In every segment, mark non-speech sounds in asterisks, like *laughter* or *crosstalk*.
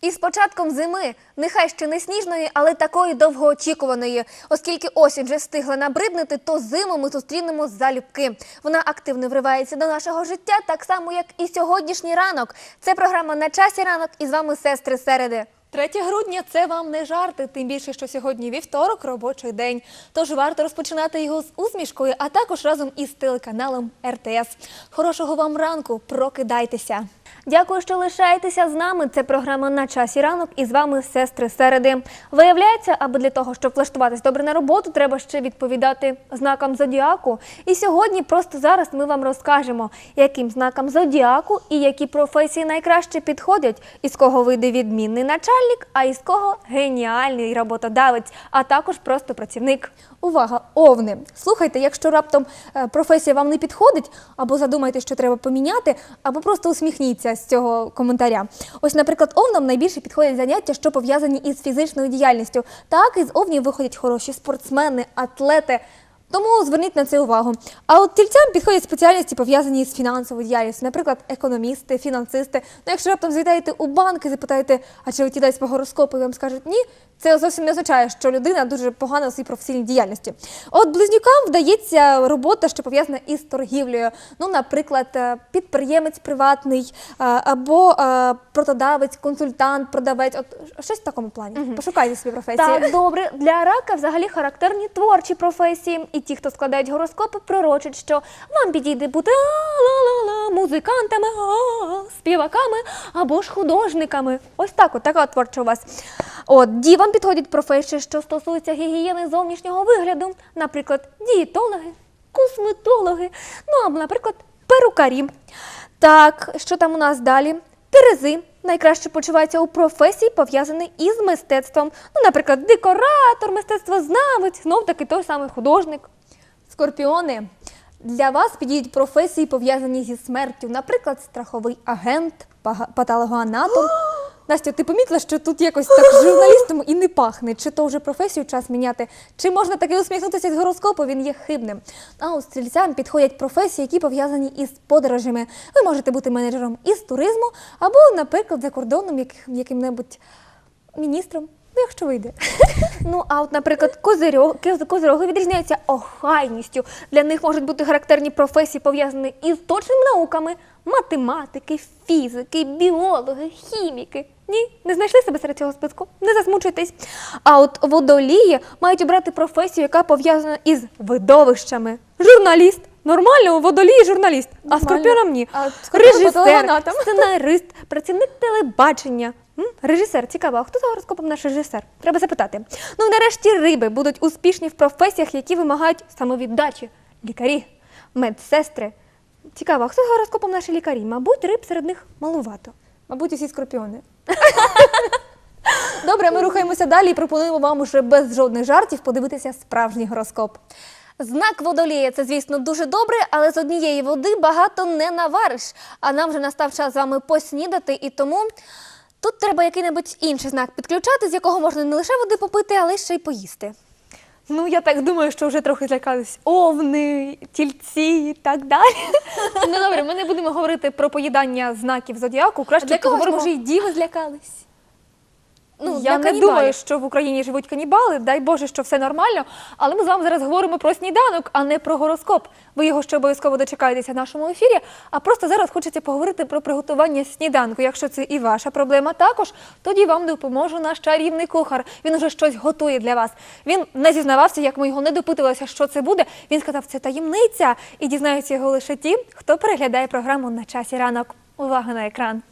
І з початком зими, нехай ще не сніжної, але такої довгоочікуваної. Оскільки осінь вже встигла набриднути, то зиму ми зустрінемо залюбки. Вона активно вривається до нашого життя, так само як і сьогоднішній ранок. Це програма на часі ранок і з вами сестри середи. 3 грудня це вам не жарти, тим більше, що сьогодні вівторок, робочий день. Тож варто розпочинати його з усмішкою, а також разом із телеканалом РТС. Хорошого вам ранку, прокидайтеся. Дякую, що лишаєтеся з нами. Це програма на часі ранок і з вами сестри середи. Виявляється, аби для того, щоб влаштуватись добре на роботу, треба ще відповідати знакам зодіаку. І сьогодні, просто зараз, ми вам розкажемо, яким знакам зодіаку і які професії найкраще підходять, із кого вийде відмінний начальник, а із кого геніальний роботодавець, а також просто працівник. Увага, овни! Слухайте, якщо раптом е, професія вам не підходить, або задумаєте, що треба поміняти, або просто усміхніться з цього коментаря. Ось, наприклад, овнам найбільше підходять заняття, що пов'язані із фізичною діяльністю. Так, із овнів виходять хороші спортсмени, атлети. Тому зверніть на це увагу. А от тільцям підходять спеціальності, пов'язані з фінансовою діяльністю, наприклад, економісти, фінансисти. Ну, якщо раптом звітаєте у банк і запитаєте, а чи ви тілець по гороскопу, і вам скажуть ні, це зовсім не означає, що людина дуже погана у своїй професійній діяльності. От близнюкам вдається робота, що пов'язана із торгівлею. Ну, наприклад, е, підприємець приватний, е, або е, продавець, консультант, продавець. От щось в такому плані. Пошукайте собі професії. Так, добре. Для рака взагалі характерні творчі професії. І ті, хто складають гороскопи, пророчать, що вам підійде бути а-ла-ла-ла, музикантами, а, співаками або ж художниками. Ось так, от така творча у вас. От дівам підходять професії, що стосуються гігієни зовнішнього вигляду, наприклад, дієтологи, косметологи, ну або, наприклад, перукарі. Так, що там у нас далі? Терези найкраще почуваються у професії, пов'язані із мистецтвом. Ну, наприклад, декоратор, мистецтвознавець, знов таки той самий художник. Скорпіони. Для вас підійдуть професії, пов'язані зі смертю, наприклад, страховий агент, патологоанатом. *gasps* *gasps* Настя, ти помітила, що тут якось так *laughs* журналістом і не пахне? Чи то вже професію час міняти? Чи можна таки усміхнутися з гороскопу? Він є хибним. А у стрільцям підходять професії, які пов'язані із подорожами. Ви можете бути менеджером із туризму або, наприклад, за кордоном яким-небудь міністром. Ну, якщо вийде. *laughs* Ну, а от, наприклад, козирьо- киз- козироги відрізняються охайністю. Для них можуть бути характерні професії, пов'язані із точними науками, математики, фізики, біологи, хіміки. Ні, не знайшли себе серед цього списку? Не засмучуйтесь. А от водолії мають обрати професію, яка пов'язана із видовищами. Журналіст. Нормально, у водолії журналіст, а Нормально. скорпіонам ні. А скорпіон Режисер, патологоанатом. сценарист, працівник телебачення. Режисер, цікаво, а хто за гороскопом наш режисер? Треба запитати. Ну нарешті риби будуть успішні в професіях, які вимагають самовіддачі. Лікарі, медсестри. Цікаво, а хто за гороскопом наші лікарі? Мабуть, риб серед них малувато. Мабуть, усі скорпіони. *laughs* Добре, ми рухаємося далі і пропонуємо вам уже без жодних жартів подивитися справжній гороскоп. Знак водолія це, звісно, дуже добре, але з однієї води багато не навариш. А нам вже настав час з вами поснідати, і тому тут треба який-небудь інший знак підключати, з якого можна не лише води попити, але ще й поїсти. Ну, я так думаю, що вже трохи злякались овни, тільці і так далі. Ну добре, ми не будемо говорити про поїдання знаків зодіаку. Краще Для когось поговоримо. може й діви злякались. Ну, я для не канібалів. думаю, що в Україні живуть канібали, дай Боже, що все нормально. Але ми з вами зараз говоримо про сніданок, а не про гороскоп. Ви його ще обов'язково дочекаєтеся в нашому ефірі. А просто зараз хочеться поговорити про приготування сніданку. Якщо це і ваша проблема також, тоді вам допоможе наш чарівний кухар. Він уже щось готує для вас. Він не зізнавався, як ми його не допитувалися, що це буде. Він сказав, це таємниця, і дізнаються його лише ті, хто переглядає програму на часі ранок. Увага на екран.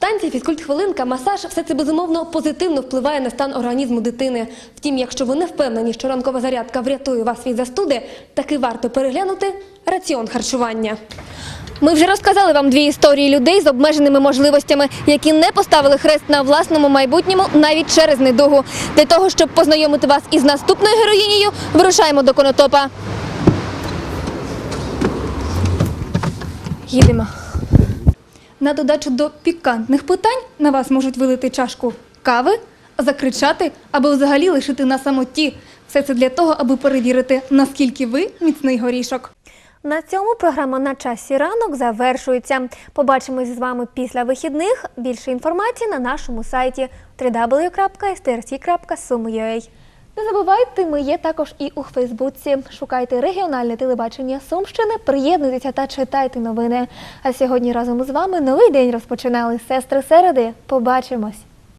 Танці, фізкульт-хвилинка, масаж все це безумовно позитивно впливає на стан організму дитини. Втім, якщо ви не впевнені, що ранкова зарядка врятує вас від застуди, таки варто переглянути раціон харчування. Ми вже розказали вам дві історії людей з обмеженими можливостями, які не поставили хрест на власному майбутньому навіть через недугу. Для того, щоб познайомити вас із наступною героїнею, вирушаємо до конотопа. Їдемо. На додачу до пікантних питань на вас можуть вилити чашку кави, закричати або взагалі лишити на самоті. Все це для того, аби перевірити, наскільки ви міцний горішок. На цьому програма на часі ранок завершується. Побачимось з вами після вихідних. Більше інформації на нашому сайті www.strc.sum.ua. Не забувайте, ми є також і у Фейсбуці. Шукайте регіональне телебачення Сумщини, приєднуйтеся та читайте новини. А сьогодні разом з вами новий день розпочинали сестри середи. Побачимось!